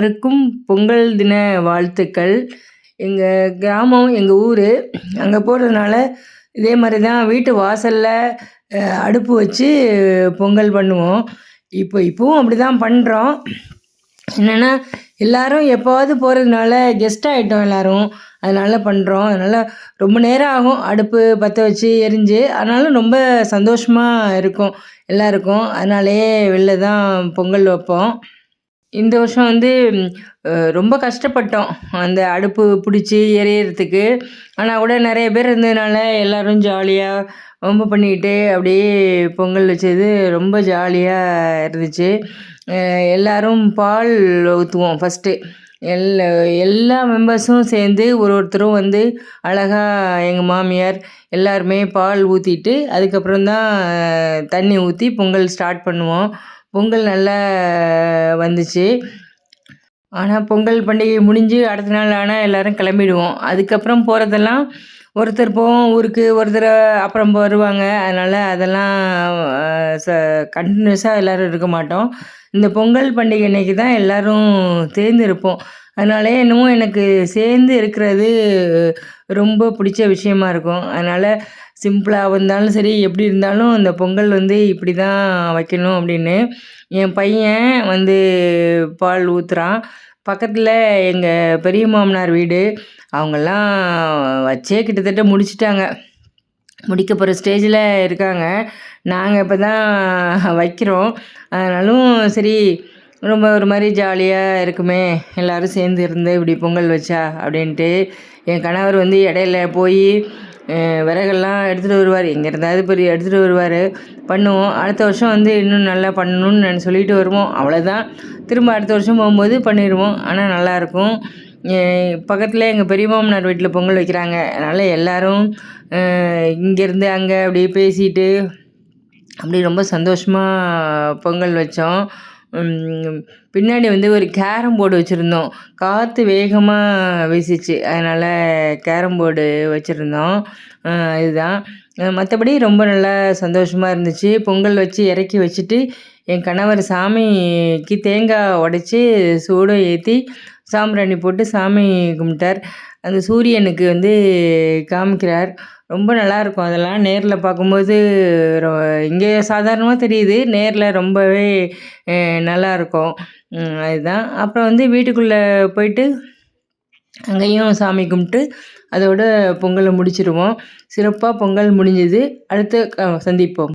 இருக்கும் பொங்கல் தின வாழ்த்துக்கள். எங்கள் கிராமம் எங்கள் ஊர் அங்கே போகிறதுனால இதே மாதிரி தான் வீட்டு வாசலில் அடுப்பு வச்சு பொங்கல் பண்ணுவோம். இப்போ இப்போவும் அப்படி தான் பண்ணுறோம் என்னென்னா எல்லோரும் எப்போவாவது போகிறதுனால கெஸ்ட் ஆகிட்டோம் எல்லோரும். அதனால் பண்ணுறோம் அதனால் ரொம்ப நேரம் ஆகும் அடுப்பு பற்ற வச்சு எரிஞ்சு. ஆனாலும் ரொம்ப சந்தோஷமாக இருக்கும். எல்லாருக்கும். அதனாலேயே வெளில தான் பொங்கல் வைப்போம். இந்த வருஷம் வந்து ரொம்ப கஷ்டப்பட்டோம். அந்த அடுப்பு பிடிச்சி எரியறதுக்கு. ஆனால் கூட நிறைய பேர் இருந்ததுனால எல்லோரும் ஜாலியாக ரொம்ப பண்ணிக்கிட்டு அப்படியே பொங்கல் வச்சது ரொம்ப ஜாலியாக இருந்துச்சு. எல்லோரும் பால் ஊற்றுவோம் ஃபஸ்ட்டு எல்லா எல்லா மெம்பர்ஸும் சேர்ந்து ஒரு ஒருத்தரும் வந்து அழகாக எங்கள் மாமியார் எல்லாருமே பால் ஊற்றிட்டு அதுக்கப்புறம் தான் தண்ணி ஊற்றி பொங்கல் ஸ்டார்ட் பண்ணுவோம். பொங்கல் நல்லா வந்துச்சு. ஆனால் பொங்கல் பண்டிகை முடிஞ்சு அடுத்த நாள் ஆனால் எல்லோரும் கிளம்பிடுவோம். அதுக்கப்புறம் போகிறதெல்லாம் ஒருத்தர் போவோம் ஊருக்கு ஒருத்தர் அப்புறம் வருவாங்க. அதனால் அதெல்லாம் ச கண்டினியூஸாக எல்லோரும் இருக்க மாட்டோம். இந்த பொங்கல் பண்டிகை அன்னைக்கு தான் எல்லோரும் சேர்ந்து இருப்போம் அதனாலே என்னமோ எனக்கு சேர்ந்து இருக்கிறது ரொம்ப பிடிச்ச விஷயமா இருக்கும். அதனால் சிம்பிளாக இருந்தாலும் சரி எப்படி இருந்தாலும் அந்த பொங்கல் வந்து இப்படி தான் வைக்கணும் அப்படின்னு என் பையன் வந்து பால் ஊற்றுறான் பக்கத்தில் எங்கள் பெரிய மாமனார் வீடு. அவங்கெல்லாம் வச்சே கிட்டத்தட்ட முடிச்சிட்டாங்க. முடிக்க போகிற ஸ்டேஜில் இருக்காங்க. நாங்கள் இப்போ தான் வைக்கிறோம். அதனாலும் சரி ரொம்ப ஒரு மாதிரி ஜாலியாக இருக்குமே. எல்லோரும் சேர்ந்து இருந்து இப்படி பொங்கல் வச்சா அப்படின்ட்டு என் கணவர் வந்து இடையில போய் விறகெல்லாம் எடுத்துகிட்டு வருவார். எங்கே இருந்தாவது பெரிய எடுத்துகிட்டு வருவார். பண்ணுவோம். அடுத்த வருஷம் வந்து இன்னும் நல்லா பண்ணணும்னு நான் சொல்லிட்டு வருவோம். அவ்வளோதான் திரும்ப அடுத்த வருஷம் போகும்போது பண்ணிடுவோம். ஆனால் நல்லாயிருக்கும் பக்கத்தில் எங்கள் பெரிய மாமனார் வீட்டில் பொங்கல் வைக்கிறாங்க. அதனால் எல்லோரும் இங்கேருந்து அங்கே அப்படியே பேசிட்டு அப்படி ரொம்ப சந்தோஷமாக பொங்கல் வச்சோம். பின்னாடி வந்து ஒரு கேரம் போர்டு வச்சுருந்தோம். காற்று வேகமாக வீசிச்சு. அதனால் கேரம் போர்டு வச்சுருந்தோம். இதுதான். மற்றபடி ரொம்ப நல்லா சந்தோஷமாக இருந்துச்சு. பொங்கல் வச்சு இறக்கி வச்சுட்டு என் கணவர் சாமிக்கு தேங்காய் உடச்சி சூடம் ஏற்றி சாம்பிராணி போட்டு சாமி கும்பிட்டார். அந்த சூரியனுக்கு வந்து காமிக்கிறார். ரொம்ப நல்லாயிருக்கும் அதெல்லாம். நேரில் பார்க்கும்போது இங்கே சாதாரணமாக தெரியுது. நேரில் ரொம்பவே நல்லாயிருக்கும். அதுதான். அப்புறம் வந்து வீட்டுக்குள்ளே போயிட்டு அங்கேயும் சாமி கும்பிட்டு அதோட பொங்கலை முடிச்சிடுவோம் சிறப்பாக பொங்கல் முடிஞ்சது. அடுத்து சந்திப்போம்.